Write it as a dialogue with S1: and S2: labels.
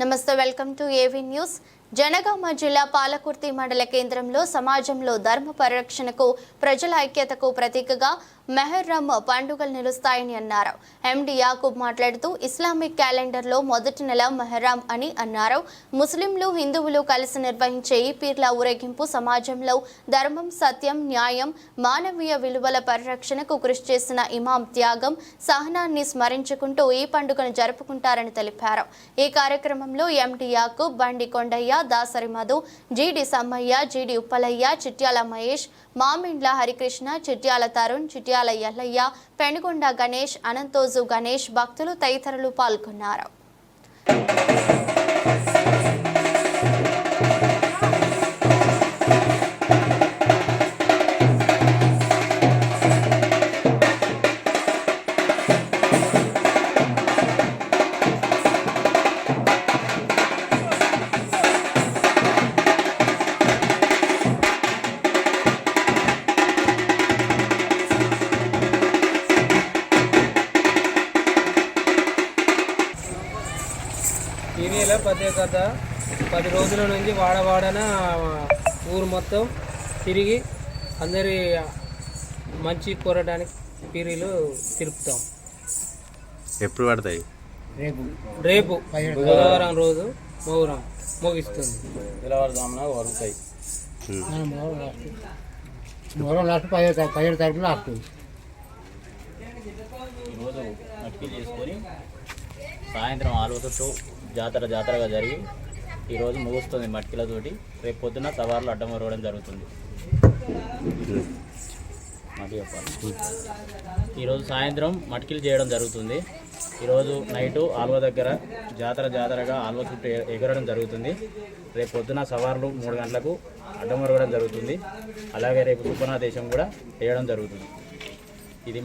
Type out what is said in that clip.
S1: నమస్తే welcome to AV news. Jangaon జిల్లా పాలకుర్తి మండల కేంద్రంలో సమాజంలో ధర్మ పరిరక్షణకు ప్రజల ఐక్యతకు ప్రతీకగా మెహర్రమ్ పండుగలు నిలుస్తాయని అన్నారు. ఎండి యాకూబ్ మాట్లాడుతూ ఇస్లామిక్ క్యాలెండర్లో మొదటి నెల మెహర్రామ్ అని అన్నారు. ముస్లింలు హిందువులు కలిసి నిర్వహించే ఈ పీర్ల ఊరేగింపు సమాజంలో ధర్మం సత్యం న్యాయం మానవీయ విలువల పరిరక్షణకు కృషి చేసిన ఇమాం త్యాగం సహనాన్ని స్మరించుకుంటూ ఈ పండుగను జరుపుకుంటారని తెలిపారు. ఈ కార్యక్రమంలో ఎండి యాకూబ్ బండి కొండయ్య దాసరి మధు జీడి సమ్మయ్య జీడి ఉప్పలయ్య చిట్యాల మహేష్ మామిండ్ల హరికృష్ణ చిట్యాల తరుణ్ చిట్యాల ఎల్లయ్య పెనుగొండ గణేష్ అనంతోజు గణేష్ భక్తులు తదితరులు పాల్గొన్నారు.
S2: పీరియల ప్రత్యేకత పది రోజుల నుంచి వాడవాడన ఊరు మొత్తం తిరిగి అందరి మంచి కోరడానికి పీరీలు తిరుపుతాం.
S3: ఎప్పుడు పడతాయి?
S2: రేపు. బుధవారం రోజు మౌరం ముగిస్తుంది.
S4: తెల్లవారుజామున వరుగుతాయి
S5: మొదలు లాస్ట్. పదిహేడు తారీఖు పదిహేడు తారీఖు లాస్ట్.
S4: ఈరోజు చేసుకొని సాయంత్రం ఆలువతో జాతర జాతరగా జరిగి ఈరోజు ముగుస్తుంది మట్టిలతోటి. రేపు పొద్దున సవార్లు అడ్డం వరవడం జరుగుతుంది. చెప్పాలి. ఈరోజు సాయంత్రం మట్కిలు చేయడం జరుగుతుంది. ఈరోజు నైటు ఆల్వ దగ్గర జాతర జాతరగా ఆల్వ చుట్టూ ఎగరడం జరుగుతుంది. రేపు పొద్దున సవార్లు మూడు గంటలకు అడ్డం వరవడం జరుగుతుంది. అలాగే రేపు సుపనాదేశం కూడా వేయడం జరుగుతుంది.